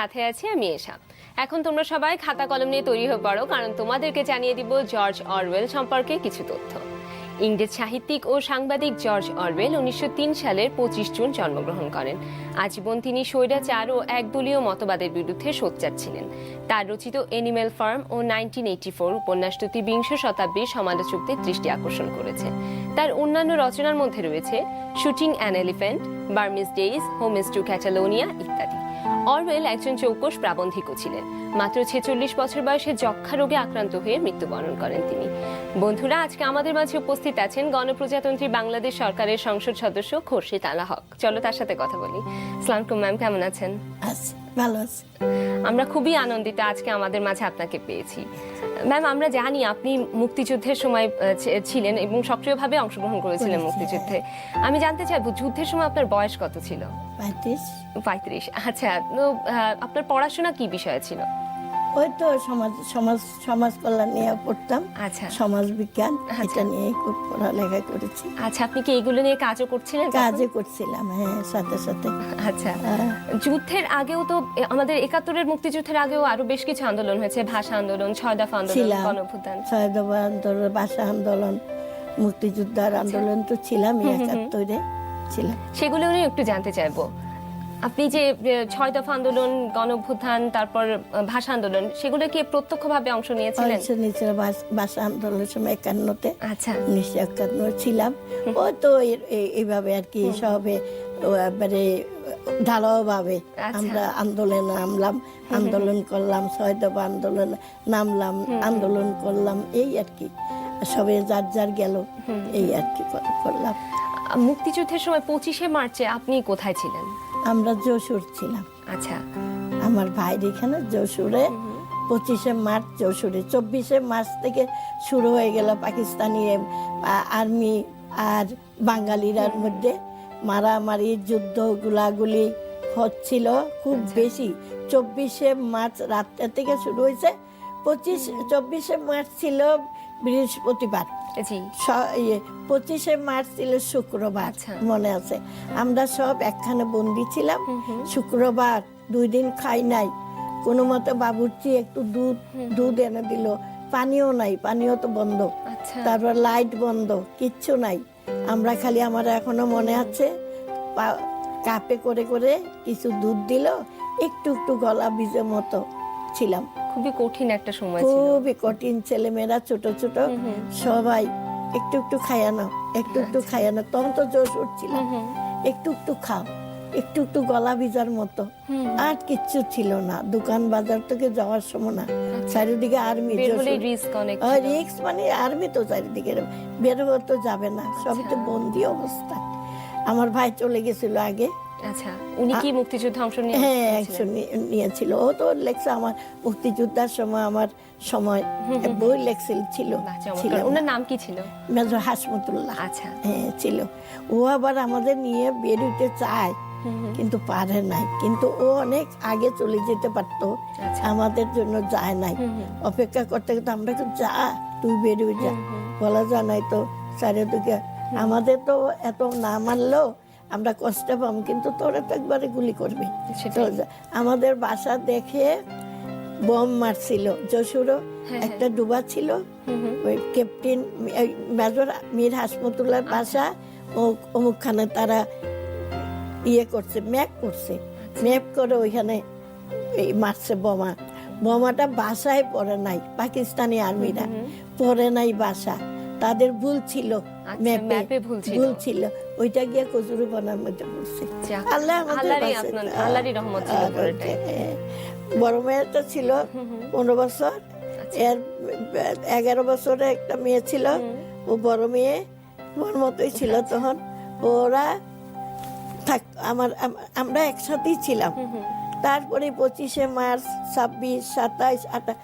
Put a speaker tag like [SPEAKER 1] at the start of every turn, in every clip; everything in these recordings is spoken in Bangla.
[SPEAKER 1] সাথে আছি আমি এশা এখন তোমরা সবাই খাতা কলম নিয়ে তৈরি হয়ে পড়ো, কারণ তোমাদেরকে জানিয়ে দিব জর্জ অরওয়েল সম্পর্কে কিছু তথ্য। ইংরেজ সাহিত্যিক ও সাংবাদিক জর্জ অরওয়েল উনিশশো তিন সালের পঁচিশ জুন জন্মগ্রহণ করেন। আজীবন তিনি স্বৈরাচার ও একদলীয় মতবাদের বিরুদ্ধে সোচ্চার ছিলেন। তার রচিত এনিম্যাল ফার্ম ও নাইনটিন এইটি ফোর উপন্যাস দুটি বিংশ শতাব্দীর সমালোচকদের দৃষ্টি আকর্ষণ করেছে। তার অন্যান্য রচনার মধ্যে রয়েছে Shooting an Elephant Burmese Days Homage to Catalonia ইত্যাদি। অরওয়েল একজন চৌকস প্রাবন্ধিকও ছিলেন। মাত্র ছেচল্লিশ বছর বয়সে যক্ষা রোগে আক্রান্ত হয়ে মৃত্যুবরণ করেন তিনি। বন্ধুরা আজকে আমাদের মাঝে উপস্থিত আছেন গণপ্রজাতন্ত্রী বাংলাদেশ সরকারের সংসদ সদস্য খোরশিদ আলা হক। চলো তার সাথে কথা বলি। সালামকুম ম্যাম কেমন আছেন?
[SPEAKER 2] ভালো আছি।
[SPEAKER 1] আমরা খুবই আনন্দিত আজকে আমাদের মাঝে আপনাকে পেয়েছি। ম্যাম আমরা জানি আপনি মুক্তিযুদ্ধের সময় ছিলেন এবং সক্রিয়ভাবে অংশগ্রহণ করেছিলেন মুক্তিযুদ্ধে। আমি জানতে চাইব যুদ্ধের সময় আপনার বয়স কত ছিল?
[SPEAKER 2] পঁয়ত্রিশ।
[SPEAKER 1] পঁয়ত্রিশ। আচ্ছা তো আপনার পড়াশোনা কি বিষয়ে ছিল?
[SPEAKER 2] ওই তো সমাজ সমাজ সমাজ কল্যাণ নিয়ে পড়তাম।
[SPEAKER 1] আচ্ছা।
[SPEAKER 2] সমাজ বিজ্ঞান এটা নিয়ে খুব পড়ালেখা করেছি।
[SPEAKER 1] আচ্ছা আপনি কি এগুলো নিয়ে কাজও করছিলেন
[SPEAKER 2] কাজও করছিলাম হ্যাঁ সাথে সাথে।
[SPEAKER 1] আচ্ছা। যুদ্ধের আগেও তো আমাদের একাত্তরের মুক্তিযুদ্ধের আগেও আরও বেশ কিছু আন্দোলন হয়েছে ভাষা আন্দোলন ছয় দফা আন্দোলন
[SPEAKER 2] ছিলাম।
[SPEAKER 1] গণভুত্থান
[SPEAKER 2] ছয় দফা আন্দোলন ভাষা আন্দোলন মুক্তিযোদ্ধার আন্দোলন তো ছিলামই একাত্তরে। ছিলাম
[SPEAKER 1] সেগুলো নিয়ে একটু জানতে চাইব। আপনি যে ছয় দফা আন্দোলন গণভ্যুত্থান তারপর ভাষা আন্দোলন সেগুলো কি প্রত্যক্ষভাবে অংশ নিয়েছিলেন?
[SPEAKER 2] অংশ নিয়েছিলাম ভাষ- আন্দোলনের সময় একান্নতে।
[SPEAKER 1] আচ্ছা।
[SPEAKER 2] উনিশশো একান্ন ছিলাম। ও তো এইভাবে আর কি সবে একবারে ঢালাওভাবে
[SPEAKER 1] আচ্ছা।
[SPEAKER 2] আমরা আন্দোলনে নামলাম আন্দোলন করলাম ছয় দফা আন্দোলন নামলাম আন্দোলন করলাম এই আর কি। সবে যার যার গেল এই আর কি করলাম।
[SPEAKER 1] মুক্তিযুদ্ধের সময় পঁচিশে মার্চে আপনি কোথায় ছিলেন?
[SPEAKER 2] আমরা যশোর ছিলাম।
[SPEAKER 1] আচ্ছা।
[SPEAKER 2] আমার ভাইয়ের এখানে যশোরে পঁচিশে মার্চ যশোরে। চব্বিশে মার্চ থেকে শুরু হয়ে গেল পাকিস্তানি আর্মি আর বাঙালিরার মধ্যে। মারামারি যুদ্ধ গুলাগুলি হচ্ছিল খুব বেশি। চব্বিশে মার্চ রাতটা থেকে শুরু হয়েছে। পঁচিশ চব্বিশে মার্চ ছিল বৃহস্পতিবার। পঁচিশে মার্চ ছিল শুক্রবার
[SPEAKER 1] আচ্ছা।
[SPEAKER 2] মনে আছে। আমরা সব একখানে বন্দি ছিলাম। শুক্রবার দুই দিন খাই নাই। কোনো মতে বাবুর্চি একটু দুধ দুধ এনে দিল। পানিও নাই পানিও তো বন্ধ।
[SPEAKER 1] আচ্ছা।
[SPEAKER 2] তারপর লাইট বন্ধ কিচ্ছু নাই। আমরা খালি আমার এখনও মনে আছে কাপে করে করে কিছু দুধ দিল একটু একটু গলা ভিজে মতো ছিলাম।
[SPEAKER 1] খুবই কঠিন একটা সময় ছিল।
[SPEAKER 2] খুবই কঠিন ছেলেমেয়েরা ছোট ছোট সবাই একটু একটু খায়ানো একটু একটু খায়ানো তখন তো জোশ উঠছিল। একটু একটু খাও একটু একটু গলা ভিজার মতো। আর কিচ্ছু ছিল না। দোকান বাজার থেকে যাওয়ার সময় না। চারিদিকে আর্মি
[SPEAKER 1] রিস্ক
[SPEAKER 2] রিক্স মানে আর্মি তো চারিদিকে বের হতে তো যাবে না। সবই তো বন্দি অবস্থা। আমার ভাই চলে গেছিল আগে।
[SPEAKER 1] আচ্ছা উনি কি মুক্তিযুদ্ধে অংশ নিয়ে
[SPEAKER 2] হ্যাঁ একশো নিয়েছিল। ও তো লেখছে আমার মুক্তিযোদ্ধার সময় আমার সময়। বই লেখছিল ছিল
[SPEAKER 1] ওনার নাম কি ছিল?
[SPEAKER 2] মেজর হাসমতুল্লাহ।
[SPEAKER 1] আচ্ছা।
[SPEAKER 2] হ্যাঁ ছিল। ও আবার আমাদের নিয়ে বেরোতে চায় কিন্তু পারে নাই। কিন্তু ও অনেক আগে চলে যেতে পারতো।
[SPEAKER 1] আচ্ছা।
[SPEAKER 2] আমাদের জন্য যায় নাই। অপেক্ষা করতে করতে আমরা তো যা তুই বেরিয়ে যা বলা যায় নাই তো চারিদিকে আমাদের তো এত না মানলেও আমরা কষ্ট পাম কিন্তু তোরা তো একবারে গুলি করবে। আমাদের বাসা দেখে বম মারছিল। যশোরও
[SPEAKER 1] হ্যাঁ,
[SPEAKER 2] একটা ডুবা ছিল। ওই ক্যাপ্টেন মেজর মীর হাসমতুল্লার
[SPEAKER 1] আচ্ছা।
[SPEAKER 2] বাসা ও অমুকখানে তারা ইয়ে করছে ম্যাপ করছে।
[SPEAKER 1] আচ্ছা।
[SPEAKER 2] ম্যাপ করে ওইখানে এই মারছে বোমা। বোমাটা বাসায় পড়ে নাই পাকিস্তানি আর্মিরা। পড়ে নাই বাসা। তাদের ভুল ছিল
[SPEAKER 1] আচ্ছা,
[SPEAKER 2] ম্যাপে।
[SPEAKER 1] ভুল ছিল।
[SPEAKER 2] ওইটা গিয়ে কচুরি বনার মধ্যে পড়ছে। আল্লাহ আমাদের
[SPEAKER 1] রহমত।
[SPEAKER 2] বড় মেয়েটা ছিল পনেরো বছর।
[SPEAKER 1] আচ্ছা।
[SPEAKER 2] এর এগারো বছরে একটা মেয়ে ছিল। ও বড় মেয়ে ওর মতোই ছিল তখন। ওরা থাক আমার আমরা একসাথেই ছিলাম। তারপরে পঁচিশে মার্চ ছাব্বিশ সাতাইশ আটা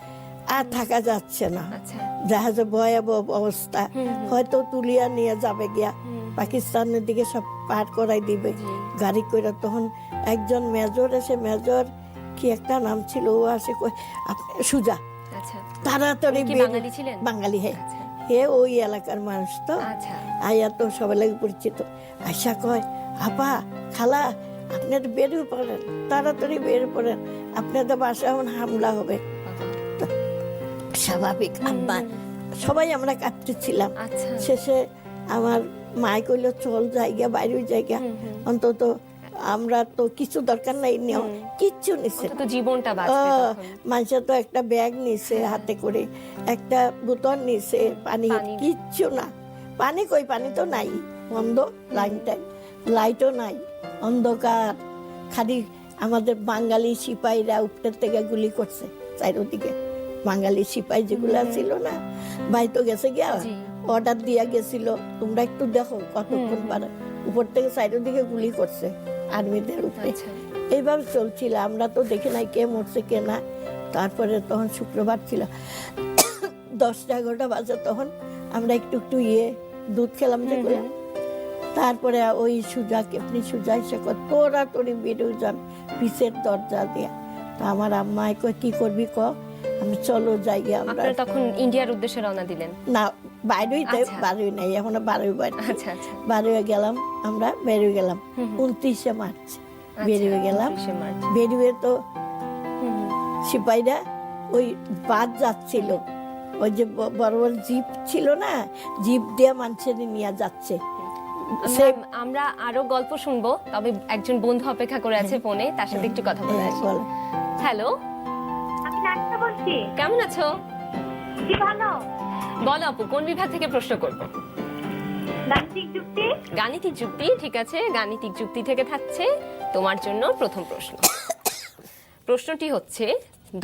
[SPEAKER 2] আর থাকা যাচ্ছে না।
[SPEAKER 1] আচ্ছা।
[SPEAKER 2] জাহাজে ভয়াবহ অবস্থা। হয়তো তুলিয়া নিয়ে যাবে গিয়া। পাকিস্তানের দিকে সব পার করাই দিবে। গাড়ি করে তখন একজন মেজর এসে মেজর কি একটা নাম ছিল ও আসে কয়, "আপনি সুজা।
[SPEAKER 1] আচ্ছা।
[SPEAKER 2] তাড়াতাড়ি বের-
[SPEAKER 1] বাঙালি
[SPEAKER 2] হ্যাঁ।
[SPEAKER 1] আচ্ছা।
[SPEAKER 2] হে ওই এলাকার মানুষ তো।
[SPEAKER 1] আচ্ছা।
[SPEAKER 2] আয়া তো সবাই লাগে পরিচিত। আশা কয় আপা খালা আপনারা বেরিয়ে পড়েন তাড়াতাড়ি বেরিয়ে পড়েন। আপনাদের বাসা এখন হামলা হবে। স্বাভাবিক আম্মা সবাই আমরা কাঁদতেছিলাম
[SPEAKER 1] আচ্ছা।
[SPEAKER 2] শেষে আমার মায় কইলো চল জায়গা বাইরের জায়গা। অন্তত আমরা তো কিছু দরকার নাই নিও কিচ্ছু নিছে
[SPEAKER 1] তো জীবনটা।
[SPEAKER 2] মানুষের তো একটা ব্যাগ নিছে হাতে করে একটা বোতল নিছে পানি। কিচ্ছু না। পানি কই? পানি তো নাই বন্ধ লাইনটাই লাইটও নাই অন্ধকার। খালি আমাদের বাঙালি সিপাহীরা উপরের থেকে গুলি করছে চারিদিকে। বাঙালি সিপাহী যেগুলা ছিল না ভাই তো গেছে গিয়া। অর্ডার দিয়া গেছিল তোমরা একটু দেখো কতক্ষণ পারে উপর থেকে সাইডের দিকে গুলি করছে আর্মিদের উপরে।
[SPEAKER 1] আচ্ছা।
[SPEAKER 2] এইভাবে চলছিল আমরা তো দেখি নাই কে মরছে কে না। তারপরে তখন শুক্রবার ছিল দশটা এগারোটা বাজে তখন আমরা একটু একটু ইয়ে দুধ খেলাম যে তারপরে ওই সুজা কেপনি সুজা এসে তোরা তোরি বেরো যান পিসের দরজা দিয়া। তা আমার আম্মাই কয় কি করবি ক? আমি চলো যাই আমরা
[SPEAKER 1] আপনারা তখন ইন্ডিয়ার উদ্দেশ্যে রওনা দিলেন?
[SPEAKER 2] না বাইরেই তো
[SPEAKER 1] আচ্ছা।
[SPEAKER 2] বারোই নাই এখনও বারোই বাড়ি
[SPEAKER 1] আচ্ছা আচ্ছা।
[SPEAKER 2] বারোয় গেলাম আমরা বেরিয়ে গেলাম। উনত্রিশে মার্চ। বেরিয়ে গেলাম।
[SPEAKER 1] 29শে মার্চ।
[SPEAKER 2] বেরিয়ে তো। সিপাহীরা ওই বাদ যাচ্ছিল। ওই যে বড় বড় জিপ ছিল না জিপ দিয়ে মানুষের নিয়ে যাচ্ছে। সে
[SPEAKER 1] আমরা আরও গল্প শুনব তবে একজন বন্ধু অপেক্ষা করে আছে ফোনে তার সাথে একটু কথা বলে
[SPEAKER 2] হ্যাঁ,
[SPEAKER 1] আসি। হ্যালো?
[SPEAKER 3] আমি নাট্য
[SPEAKER 1] কেমন আছো?
[SPEAKER 3] কি ভালো।
[SPEAKER 1] বলো আপু কোন বিভাগ থেকে প্রশ্ন করব?
[SPEAKER 3] গাণিতিক যুক্তি।
[SPEAKER 1] গাণিতিক যুক্তি ঠিক আছে। গাণিতিক যুক্তি থেকে থাকছে তোমার জন্য প্রথম প্রশ্ন। প্রশ্নটি হচ্ছে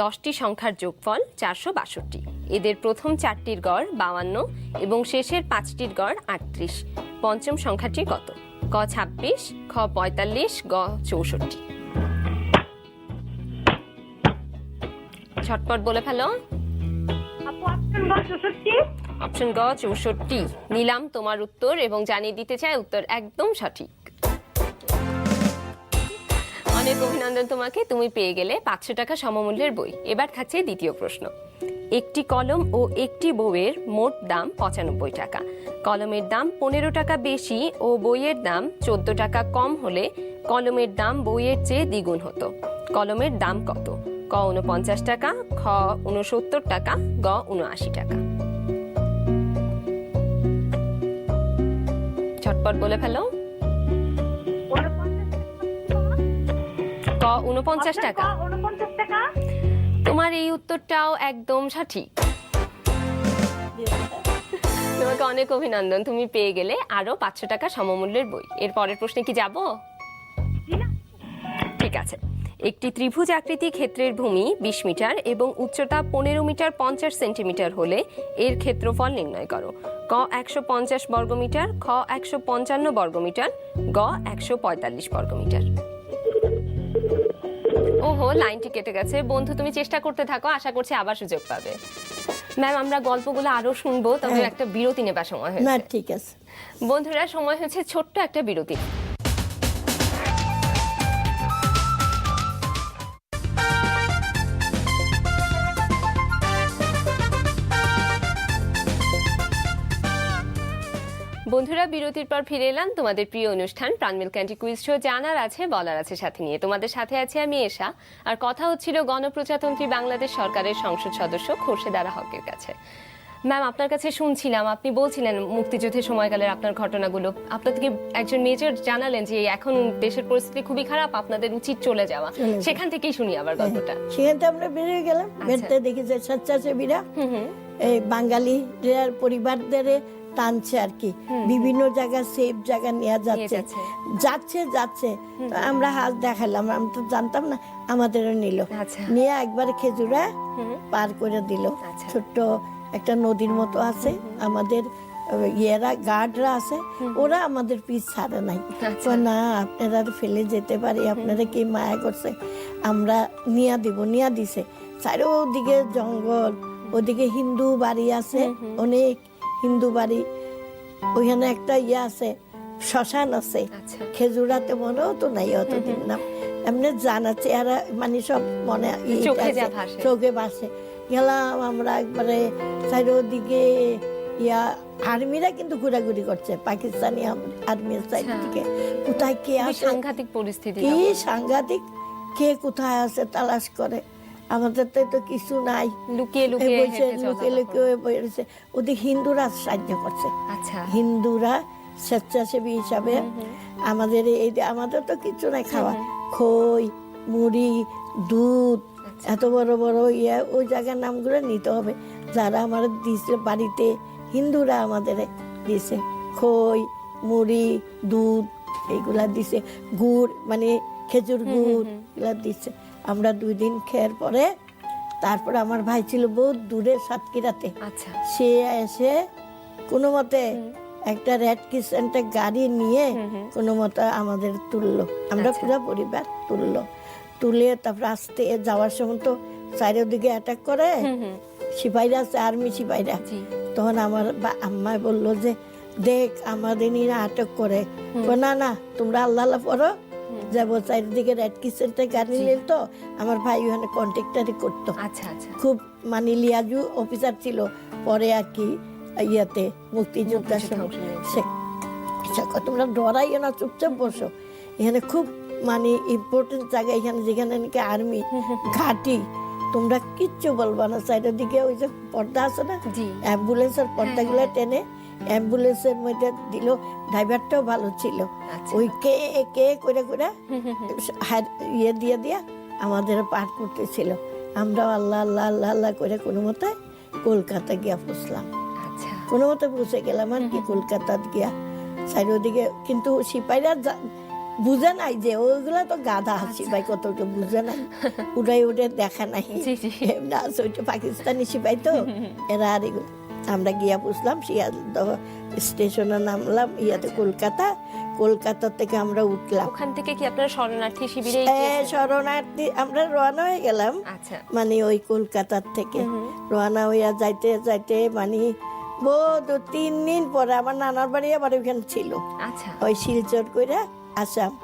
[SPEAKER 1] দশটি সংখ্যার যোগফল চারশো বাষট্টি। এদের প্রথম চারটির গড় বাউান্ন এবং শেষের পাঁচটির গড় আটত্রিশ। পঞ্চম সংখ্যাটি কত? ক ছাব্বিশ খ পঁয়তাল্লিশ গ চৌষট্টি। ছটপট বলে ফেলো।
[SPEAKER 3] অপশন গ চৌষট্টি
[SPEAKER 1] অপশন গ চৌষট্টি নিলাম তোমার উত্তর এবং জানিয়ে দিতে চাই উত্তর একদম সঠিক। অনেক অভিনন্দন তোমাকে তুমি পেয়ে গেলে পাঁচশো টাকা সমমূল্যের বই। এবার থাকছে দ্বিতীয় প্রশ্ন। একটি কলম ও একটি বইয়ের মোট দাম পঁচানব্বই টাকা। কলমের দাম পনেরো টাকা বেশি ও বইয়ের দাম চোদ্দ টাকা কম হলে কলমের দাম বইয়ের চেয়ে দ্বিগুণ হতো। কলমের দাম কত? ক উনপঞ্চাশ টাকা খ উনসত্তর টাকা গ উনআশি টাকা। ঝটপট বলে ফেলো। ক উনপঞ্চাশ টাকা। তোমার এই উত্তরটাও একদম সঠিক। তোমাকে অনেক অভিনন্দন তুমি পেয়ে গেলে আরও পাঁচশো টাকা সমমূল্যের বই। এর পরের প্রশ্নে কি যাব? ঠিক আছে। একটি ত্রিভুজ আকৃতি ক্ষেত্রের ভূমি বিশ মিটার এবং উচ্চতা পনেরো মিটার পঞ্চাশ সেন্টিমিটার হলে এর ক্ষেত্রফল নির্ণয় করো। ক একশো পঞ্চাশ বর্গমিটার খ একশো পঞ্চান্ন বর্গমিটার গ একশো পঁয়তাল্লিশ বর্গমিটার। ওহো লাইনটি কেটে গেছে। বন্ধু তুমি চেষ্টা করতে থাকো আশা করছি আবার সুযোগ পাবে। ম্যাম আমরা গল্পগুলো আরও শুনব তবে
[SPEAKER 2] হ্যাঁ।
[SPEAKER 1] একটা বিরতি নেবার সময় হয়েছে।
[SPEAKER 2] ঠিক আছে।
[SPEAKER 1] বন্ধুরা সময় হয়েছে ছোট্ট একটা বিরতি। বন্ধুরা বিরতির পর ফিরে এলাম তোমাদের প্রিয় অনুষ্ঠান প্রাণমিল ক্যান্টি কুইজ শো। জানার আছে বলার আছে সাথে নিয়ে। তোমাদের সাথে আছে আমি এশা। আর কথা হচ্ছিল গণপ্রজাতন্ত্রী বাংলাদেশ সরকারের সংসদ সদস্য খোরশেদ আরা হকের কাছে। ম্যাম আপনার কাছে শুনছিলাম আপনি বলছিলেন মুক্তিযুদ্ধের সময়কালের আপনার ঘটনাগুলো। আপনার থেকে একজন মেজর জানালেন যে এখন দেশের পরিস্থিতি খুবই খারাপ আপনাদের উচিত চলে যাওয়া। সেখান থেকেই শুনি আবার গল্পটা।
[SPEAKER 2] সেখান থেকে আমরা বেরিয়ে গেলাম। বেরতে দেখি যে স্বেচ্ছাসেবীরা এই বাঙালিদের পরিবারদের টানছে আর কি। বিভিন্ন জায়গায় সেফ জায়গা নিয়ে যাচ্ছে।
[SPEAKER 1] যাচ্ছে।
[SPEAKER 2] যাচ্ছে। আমরা হাত দেখালাম আমি তো জানতাম না আমাদেরও নিল।
[SPEAKER 1] আচ্ছা।
[SPEAKER 2] নিয়ে একবার খেজুরা। পার করে দিল।
[SPEAKER 1] আচ্ছা।
[SPEAKER 2] ছোট্ট একটা নদীর মতো আছে। আমাদের ইয়েরা গার্ডরা আছে। ওরা আমাদের পিছ ছাড়ে নাই।
[SPEAKER 1] আচ্ছা।
[SPEAKER 2] না আপনারা ফেলে যেতে পারি আপনারা কি মায়া করছে? আমরা নিয়া দিব নিয়া দিছে। চারিদিকে জঙ্গল ওদিকে হিন্দু বাড়ি আছে। অনেক হিন্দু বাড়ি। ওইখানে একটা ইয়ে আছে শ্মশান আছে।
[SPEAKER 1] আচ্ছা।
[SPEAKER 2] খেজুরাতে মনেও তো নাই অতদিন নাম। এমনি জানা চেহারা মানে সব মনে
[SPEAKER 1] চোখে ভাসে।
[SPEAKER 2] গেলাম আমরা একবারে চারিদিকে ইয়া আর্মিরা কিন্তু ঘোরাঘুরি করছে পাকিস্তানি আর্মির সাইড
[SPEAKER 1] আচ্ছা।
[SPEAKER 2] থেকে। কোথায় কে আছে
[SPEAKER 1] সাংঘাতিক পরিস্থিতি
[SPEAKER 2] কি সাংঘাতিক? কে কোথায় আছে তালাশ করে? আমাদের তো তো কিছু নাই।
[SPEAKER 1] লুকিয়ে লুকিয়ে
[SPEAKER 2] বসে লুকিয়ে লুকিয়ে বসে ওদের হিন্দুরা সাহায্য করছে।
[SPEAKER 1] আচ্ছা।
[SPEAKER 2] হিন্দুরা স্বেচ্ছাসেবী হিসাবে আমাদের এই আমাদের তো কিছু নাই খাওয়া। খই মুড়ি দুধ
[SPEAKER 1] আচ্ছা।
[SPEAKER 2] এত বড় বড় ইয়ে ওই জায়গার নামগুলো নিতে হবে। যারা আমার দিছে বাড়িতে হিন্দুরা আমাদের দিছে। খই মুড়ি দুধ এইগুলা দিছে। গুড় মানে খেজুর গুড় এগুলা দিছে। আমরা দুই দিন খেয়ার পরে তারপর আমার ভাই ছিল বহুত দূরে সাতক্ষীরাতে।
[SPEAKER 1] আচ্ছা।
[SPEAKER 2] সে এসে কোনো মতে একটা রেড কিসেন্টে গাড়ি নিয়ে কোনো মতে আমাদের তুললো। আমরা
[SPEAKER 1] আচ্ছা।
[SPEAKER 2] পুরো পরিবার তুললো। তুলে তারপর আসতে যাওয়ার সময় তো চারিদিকে অ্যাটাক করে। সিপাহীরা আছে আর্মি সিপাহীরা। তখন আমার বা- আম্মাই বলল যে দেখ আমাদের নিয়ে আটক করে। না না তোমরা আল্লাহ আল্লাহ পড়ো। যাব চারিদিকে রেড কিসেন্টে গাড়ি নিল তো আমার ভাই ওখানে কন্ট্রাক্টারি করতো।
[SPEAKER 1] আচ্ছা আচ্ছা।
[SPEAKER 2] খুব মানে লিয়াজু অফিসার ছিল পরে আর কি ইয়েতে
[SPEAKER 1] মুক্তিযুদ্ধে
[SPEAKER 2] কয়, তোমরা ডরাইও না চুপচাপ বসো। এখানে খুব মানে ইম্পর্টেন্ট জায়গা এখানে যেখানে নাকি আর্মি ঘাটি তোমরা কিচ্ছু বলবা না। সাইডের দিকে ওই যে পর্দা আছে না? অ্যাম্বুলেন্সের পর্দাগুলো টেনে অ্যাম্বুলেন্সের মধ্যে দিল ড্রাইভারটাও ভালো ছিল।
[SPEAKER 1] আচ্ছা।
[SPEAKER 2] ওই কে কে করে করে ইয়ে দিয়ে দিয়া আমাদের পাঠ করতেছিল। আমরা আল্লাহ আল্লাহ আল্লাহ আল্লাহ করে কোনো মতে কলকাতা গিয়া পৌঁছলাম।
[SPEAKER 1] আচ্ছা।
[SPEAKER 2] কোনো মতে পৌঁছে গেলাম আর কি কলকাতা গিয়া। চারিদিকে কিন্তু সিপাহীরা বুঝে নাই যে ওইগুলা তো গাধা সিপাহী কত বুঝে নাই। উড়াই উঠে দেখা নাই। ওইটা পাকিস্তানি সিপাহী তো। এরা আর এগুলো আমরা গিয়া বুঝলাম শিয়ালদহ স্টেশনে নামলাম ইয়াতে কলকাতা কলকাতা থেকে আমরা উঠলাম।
[SPEAKER 1] ওখান থেকে কি আপনারা শরণার্থী শিবিরে
[SPEAKER 2] শরণার্থী আমরা রওনা হয়ে গেলাম।
[SPEAKER 1] আচ্ছা।
[SPEAKER 2] মানে ওই কলকাতার থেকে। রওনা হইয়া যাইতে যাইতে মানে বোধ তিন দিন পরে আমার নানার বাড়ি আবার ওইখানে ছিল।
[SPEAKER 1] আচ্ছা।
[SPEAKER 2] ওই শিলচর করে আসাম।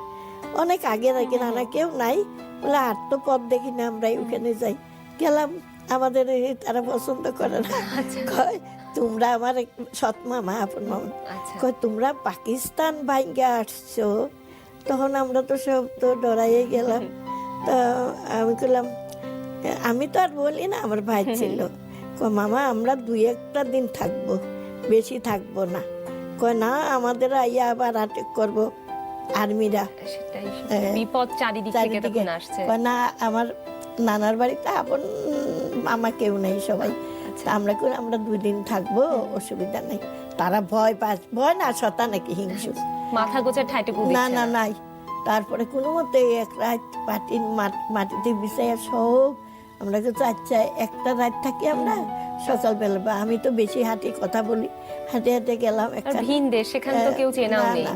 [SPEAKER 2] অনেক আগের আগে নানা কেউ নাই। বলে আর তো পথ দেখি না আমরা ওখানে যাই। গেলাম আমাদের তারা পছন্দ করে না।
[SPEAKER 1] আচ্ছা।
[SPEAKER 2] কয় তোমরা আমার সৎ মামা আপন মামা
[SPEAKER 1] আচ্ছা।
[SPEAKER 2] কয় তোমরা পাকিস্তান ভাইঙ্গে আসছো? তখন আমরা তো সব তো ডরাইয়ে গেলাম। তো আমি বললাম আমি তো আর বলি না আমার ভাই ছিল। কয় মামা আমরা দুই একটা দিন থাকব বেশি থাকব না। কয় না আমাদের আইয়া আবার আটক করব আর্মিরা। হ্যাঁ।
[SPEAKER 1] বিপদ চারিদিকে
[SPEAKER 2] না আমার নানার বাড়িতে আপন মামা কেউ নেই সবাই।
[SPEAKER 1] আচ্ছা।
[SPEAKER 2] আমরা কই আমরা দুই দিন থাকব অসুবিধা নেই। তারা ভয় পায় ভয় না শতা নাকি হিংসু
[SPEAKER 1] মাথা গোছের ঠাইটুকু
[SPEAKER 2] না না নাই। তারপরে কোনো মতে এক রাত পাটির মাটিতে বিছাইয়া সব আমরা কিন্তু আচ্ছা একটা রাত থাকি আমরা সকালবেলা বা আমি তো বেশি হাঁটি কথা বলি। হাঁটে হাঁটে গেলাম একটা
[SPEAKER 1] ভিন দেশ সেখানে তো কেউ চেনাও
[SPEAKER 2] না,
[SPEAKER 1] নেই।
[SPEAKER 2] না।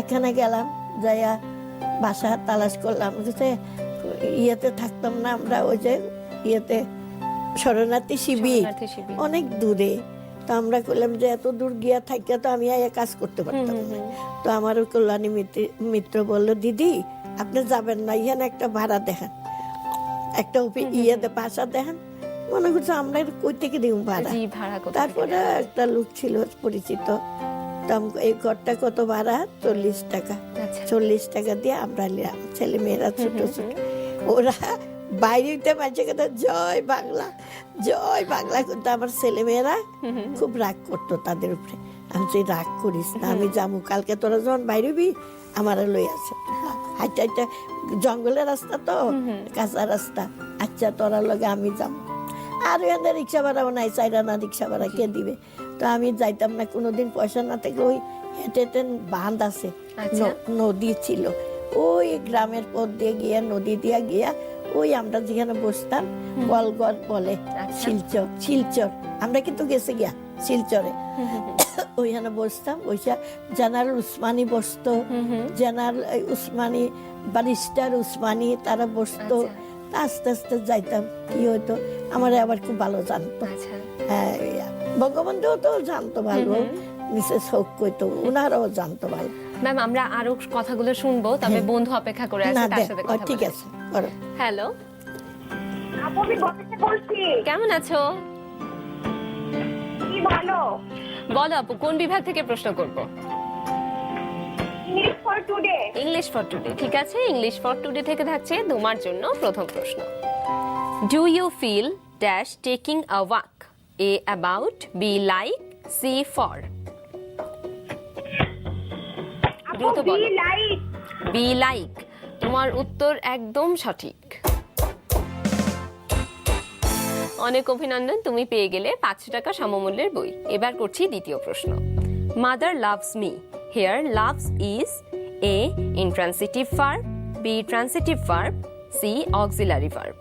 [SPEAKER 2] এখানে গেলাম যাইয়া বাসা তালাশ করলাম ইয়েতে থাকতাম না আমরা ওই যে ইয়েতে শরণার্থী শিবির। অনেক দূরে। তো আমরা করলাম যে এত দূর গিয়া থাকিয়া তো আমি আয়া কাজ করতে পারতাম না। তো আমার কল্যাণী মিত্র- বলল দিদি আপনি যাবেন না ইহানে একটা ভাড়া দেখান। একটা ইয়েতে বাসা দেখান। মনে করছে আমরা কই থেকে দিব ভাড়া? তারপরে একটা লোক ছিল পরিচিত। এই ঘরটা কত ভাড়া? চল্লিশ টাকা।
[SPEAKER 1] আচ্ছা।
[SPEAKER 2] চল্লিশ টাকা দিয়ে আমরা ছেলে মেয়েরা ছোট ছোট। ওরা বাইরেতে মাঝে কথা জয় বাংলা জয় বাংলা। করতো আমার ছেলে মেয়েরা খুব রাগ করতো তাদের উপরে। আমি যে রাগ করিস না আমি যাব। কালকে তোরা যখন বাইরেবি আমার লই আছে হাইটা হাইটা জঙ্গলের রাস্তা তো কাঁচা রাস্তা। আচ্ছা তোরা লগে আমি যাব। আর এখানে রিক্সা ভাড়াও নাই চাইরা না রিক্সা ভাড়া কে দিবে? তো আমি যাইতাম না কোনোদিন পয়সা না থাকলে ওই হেঁটে হেঁটে বাঁধ আছে
[SPEAKER 1] আচ্ছা।
[SPEAKER 2] নদী ছিল। ওই গ্রামের পথ দিয়ে গিয়া নদী দিয়া গিয়া ওই আমরা যেখানে বসতাম কলগড় বলে
[SPEAKER 1] আচ্ছা।
[SPEAKER 2] শিলচর শিলচর। আমরা কিন্তু গেছে গিয়া শিলচরে। ওইখানে বসতাম বৈশা জেনারেল উসমানী বসতো জেনারেল উসমানী ব্যারিস্টার উসমানী তারা বসতো।
[SPEAKER 1] আচ্ছা।
[SPEAKER 2] আস্তে আস্তে যাইতাম কি হইতো আমার আবার খুব ভালো জানতো।
[SPEAKER 1] আচ্ছা।
[SPEAKER 2] হ্যাঁ, বঙ্গবন্ধু তো জানতো ভালো। মিসেস হোক কইতো ওনারাও জানতো ভালো।
[SPEAKER 1] ম্যাম আমরা আরও কথাগুলো শুনব তবে বন্ধু অপেক্ষা করে আছে তার সাথে কথা
[SPEAKER 2] ঠিক আছে করো
[SPEAKER 1] হ্যালো
[SPEAKER 3] আপু আমি বলতে বলছি।
[SPEAKER 1] কেমন আছো?
[SPEAKER 3] কি ভালো
[SPEAKER 1] বলো আপু কোন বিভাগ থেকে প্রশ্ন করব?
[SPEAKER 3] English for today
[SPEAKER 1] English for today ঠিক আছে? ইংলিশ ফর টুডে থেকে থাকছে তোমার জন্য প্রথম প্রশ্ন। Do you feel dash taking a walk A about B like C for দ্রুত বলো।
[SPEAKER 3] লাইক
[SPEAKER 1] বি লাইক তোমার উত্তর একদম সঠিক। অনেক অভিনন্দন তুমি পেয়ে গেলে পাঁচশো টাকা সমমূল্যের বই। এবার করছি দ্বিতীয় প্রশ্ন। Mother loves me here loves is A intransitive verb B transitive verb C auxiliary verb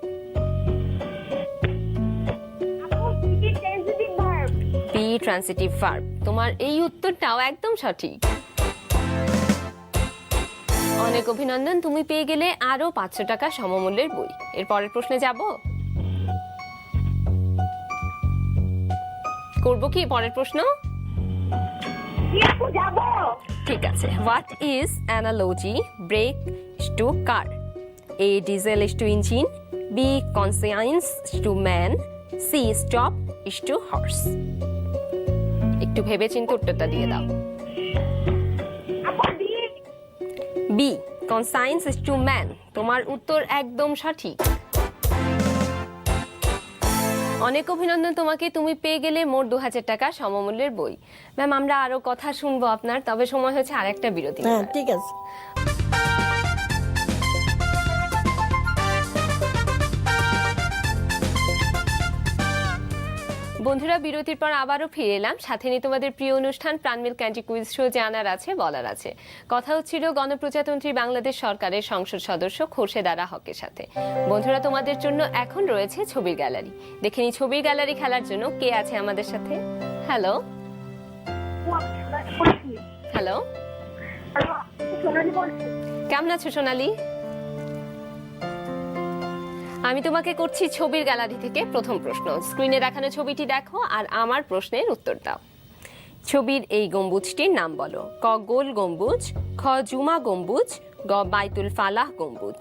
[SPEAKER 3] B sensitive verb
[SPEAKER 1] B transitive verb তোমার এই উত্তরটাও একদম সঠিক। অনেক অভিনন্দন তুমি পেয়ে গেলে আরও পাঁচশো টাকা সমমূল্যের বই। এর পরের প্রশ্নে যাব। করব কি পরের প্রশ্ন? ঠিক আছে। What is analogy brake to car A diesel is to engine B conscience to man C stop is to horse একটু ভেবে চিন্তে উত্তরটা দিয়ে দাও।
[SPEAKER 3] বি
[SPEAKER 1] কারণ সায়েন্স ইজ টু ম্যান তোমার উত্তর একদম সঠিক। অনেক অভিনন্দন তোমাকে। তুমি পেয়ে গেলে মোট দু হাজার টাকা সমমূল্যের বই। ম্যাম আমরা আরও কথা শুনব আপনার, তবে সময় হচ্ছে আরেকটা বিরতি।
[SPEAKER 2] হ্যাঁ ঠিক আছে।
[SPEAKER 1] বন্ধুরা বিরতির পর আবারও ফিরে এলাম। সাথে নিয়ে তোমাদের প্রিয় অনুষ্ঠান প্রাণমিল ক্যান্ডি কুইজ শো জানার আছে বলার আছে। কথা হচ্ছিল গণপ্রজাতন্ত্রী বাংলাদেশ সরকারের সংসদ সদস্য খোরশেদ আরা হকের সাথে। বন্ধুরা তোমাদের জন্য এখন রয়েছে ছবির গ্যালারি। দেখে নি ছবির গ্যালারি খেলার জন্য কে আছে আমাদের সাথে। হ্যালো। হ্যালো। কেমন আছো সোনালি? আমি তোমাকে করছি ছবির গ্যালারি থেকে প্রথম প্রশ্ন। স্ক্রিনে দেখানো ছবিটি দেখো আর আমার প্রশ্নের উত্তর দাও। ছবির এই গম্বুজটির নাম বলো। ক গোল গম্বুজ, খ জুমা গম্বুজ, গ বাইতুল ফালাহ গম্বুজ।